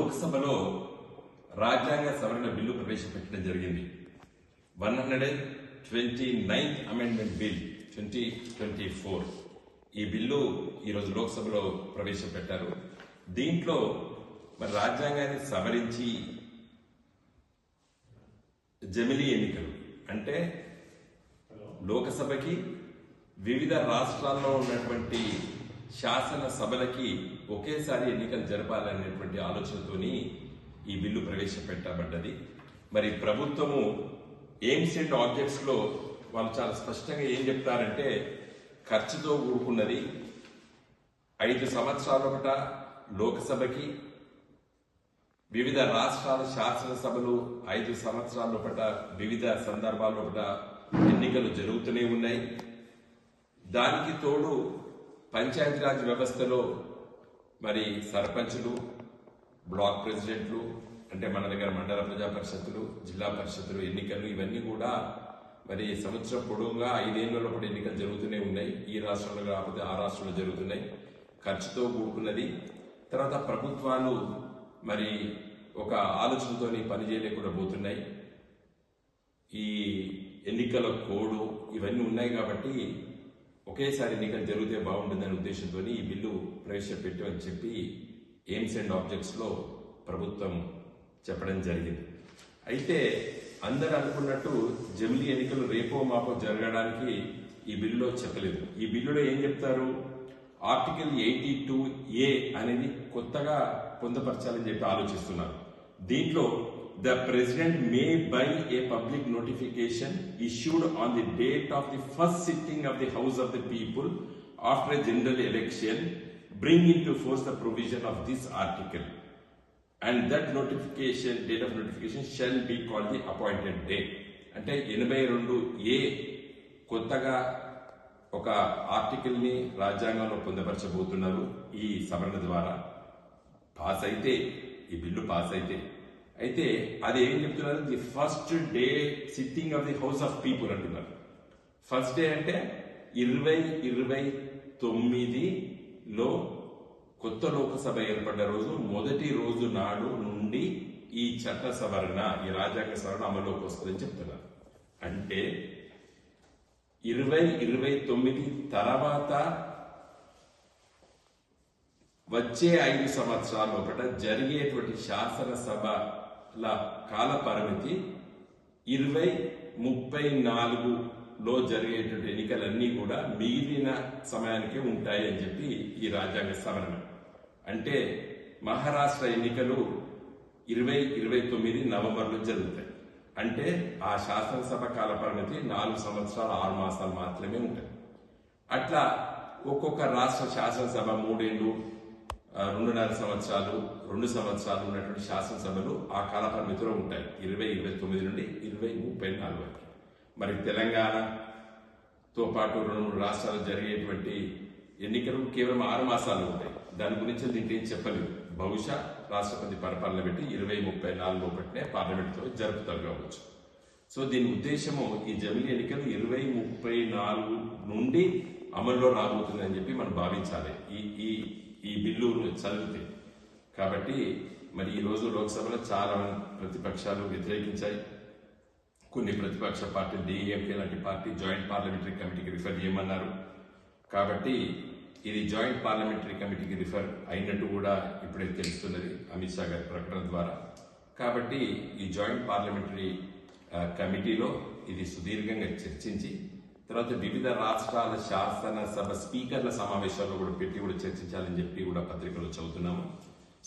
లోక్సభలో రాజ్యాంగ సవరణ బిల్లు ప్రవేశపెట్టడం జరిగింది. One hundred twenty ninth amendment bill twenty twenty four. ఈ బిల్లు ఈరోజు లోక్సభలో ప్రవేశపెట్టారు. దీంట్లో మరి రాజ్యాంగాన్ని సవరించి జమిలీ ఎన్నికలు అంటే లోకసభకి వివిధ రాష్ట్రాల్లో ఉన్నటువంటి శాసన సభలకి ఒకేసారి ఎన్నికలు జరపాలనేటువంటి ఆలోచనతోని ఈ బిల్లు ప్రవేశపెట్టబడ్డది. మరి ప్రభుత్వము ఎయిమ్స్ అండ్ ఆబ్జెక్ట్స్లో వాళ్ళు చాలా స్పష్టంగా ఏం చెప్తారంటే ఖర్చుతో కూడుకున్నది ఐదు సంవత్సరాల ఒకట లోకసభకి వివిధ రాష్ట్రాల శాసనసభలు ఐదు సంవత్సరాల ఒకట వివిధ సందర్భాల ఒకట ఎన్నికలు జరుగుతూనే ఉన్నాయి. దానికి తోడు పంచాయతీరాజ్ వ్యవస్థలో మరి సర్పంచులు బ్లాక్ ప్రెసిడెంట్లు అంటే మన దగ్గర మండల ప్రజా పరిషత్తులు జిల్లా పరిషత్తులు ఎన్నికలు ఇవన్నీ కూడా మరి సంవత్సరం పొడవుగా ఐదేళ్ళ లోపల ఎన్నికలు జరుగుతూనే ఉన్నాయి. ఈ రాష్ట్రంలో కాకపోతే ఆ రాష్ట్రంలో జరుగుతున్నాయి. ఖర్చుతో కూడుకున్నది. తర్వాత ప్రభుత్వాలు మరి ఒక ఆలోచనతోని పనిచేయలేకుండా పోతున్నాయి. ఈ ఎన్నికల కోడు ఇవన్నీ ఉన్నాయి కాబట్టి ఒకేసారి ఎన్నికలు జరిగితే బాగుంటుందనే ఉద్దేశంతో ఈ బిల్లు ప్రవేశపెట్టామని చెప్పి ఎయిమ్స్ అండ్ ఆబ్జెక్ట్స్లో ప్రభుత్వం చెప్పడం జరిగింది. అయితే అందరు అనుకున్నట్టు జమిలీ ఎన్నికలు రేపో మాపో జరగడానికి ఈ బిల్లులో చెప్పలేదు. ఈ బిల్లులో ఏం చెప్తారు? ఆర్టికల్ ఎయిటీ టూ ఏ అనేది కొత్తగా పొందపరచాలని చెప్పి ఆలోచిస్తున్నారు. దీంట్లో the president may by a public notification issued on the date of the first sitting of the house of the people after a general election bring into force force the provision of this article and that notification date of notification shall called call the appointed day అంటే ఎనభై రెండు ఏ కొత్తగా ఒక ఆర్టికల్ని రాజ్యాంగంలో పొందపరచబోతున్నారు ఈ సవరణ ద్వారా. Pass అయితే ఈ బిల్లు పాస్ అయితే. అయితే అది ఏం చెప్తున్నారు? The first day sitting of the house of people అంటున్నారు. ఫస్ట్ డే అంటే ఇరవై ఇరవై తొమ్మిదిలో కొత్త లోకసభ ఏర్పడ్డ రోజు మొదటి రోజు నాడు నుండి ఈ చట్ట సవరణ ఈ రాజ్యాంగ సవరణ అమలులోకి వస్తుందని చెప్తున్నారు. అంటే ఇరవై ఇరవై తొమ్మిది తర్వాత వచ్చే ఐదు సంవత్సరాల లోపల జరిగేటువంటి శాసనసభ ల కాల పరిమితి ఇరవై ముప్పై నాలుగులో జరిగేటువంటి ఎన్నికలన్నీ కూడా మిగిలిన సమయానికే ఉంటాయి అని చెప్పి ఈ రాజ్యాంగ సవరణ. అంటే మహారాష్ట్ర ఎన్నికలు ఇరవై ఇరవై తొమ్మిది నవంబర్లో జరుగుతాయి. అంటే ఆ శాసనసభ కాల పరిమితి నాలుగు సంవత్సరాలు ఆరు మాసాలు మాత్రమే ఉంటాయి. అట్లా ఒక్కొక్క రాష్ట్ర శాసనసభ మూడేళ్ళు రెండున్నర సంవత్సరాలు రెండు సంవత్సరాలు ఉన్నటువంటి శాసనసభలు ఆ కాల పరిమితిలో ఉంటాయి. ఇరవై ఇరవై తొమ్మిది నుండి ఇరవై ముప్పై నాలుగు వరకు. మరి తెలంగాణతో పాటు రెండు మూడు రాష్ట్రాలు జరిగేటువంటి ఎన్నికలు కేవలం ఆరు మాసాలు ఉంటాయి. దాని గురించి దీంట్లో ఏం చెప్పలేదు బహుశా రాష్ట్రపతి పరిపాలన పెట్టి ఇరవై ముప్పై నాలుగు ఒకటినే పార్లమెంట్తో జరుపుతారు కావచ్చు. సో దీని ఉద్దేశము ఈ జమిలీ ఎన్నికలు ఇరవై ముప్పై నాలుగు నుండి అమల్లో రాబోతుందని చెప్పి మనం భావించాలి. ఈ ఈ ఈ బిల్లు చదివితే. కాబట్టి మరి ఈ రోజు లోక్సభలో చాలా మంది ప్రతిపక్షాలు వ్యతిరేకించాయి. కొన్ని ప్రతిపక్ష పార్టీ డిఎంకే లాంటి పార్టీ జాయింట్ పార్లమెంటరీ కమిటీకి రిఫర్ చేయమన్నారు. కాబట్టి ఇది జాయింట్ పార్లమెంటరీ కమిటీకి రిఫర్ అయినట్టు కూడా ఇప్పుడే తెలుస్తున్నది అమిత్ షా గారి ప్రకటన ద్వారా. కాబట్టి ఈ జాయింట్ పార్లమెంటరీ కమిటీలో ఇది సుదీర్ఘంగా చర్చించి తర్వాత వివిధ రాష్ట్రాల శాసనసభ స్పీకర్ల సమావేశాల్లో కూడా పెట్టి కూడా చర్చించాలని చెప్పి కూడా పత్రికలో చదువుతున్నాము.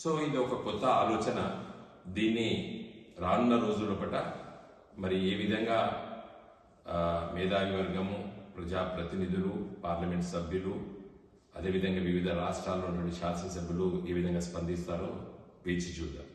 సో ఇది ఒక కొత్త ఆలోచన. దీన్ని రానున్న రోజుల పట మరి ఏ విధంగా మేధావి వర్గము ప్రజాప్రతినిధులు పార్లమెంట్ సభ్యులు అదేవిధంగా వివిధ రాష్ట్రాల్లో ఉన్నటువంటి శాసనసభ్యులు ఏ విధంగా స్పందిస్తారో వేచి చూద్దాం.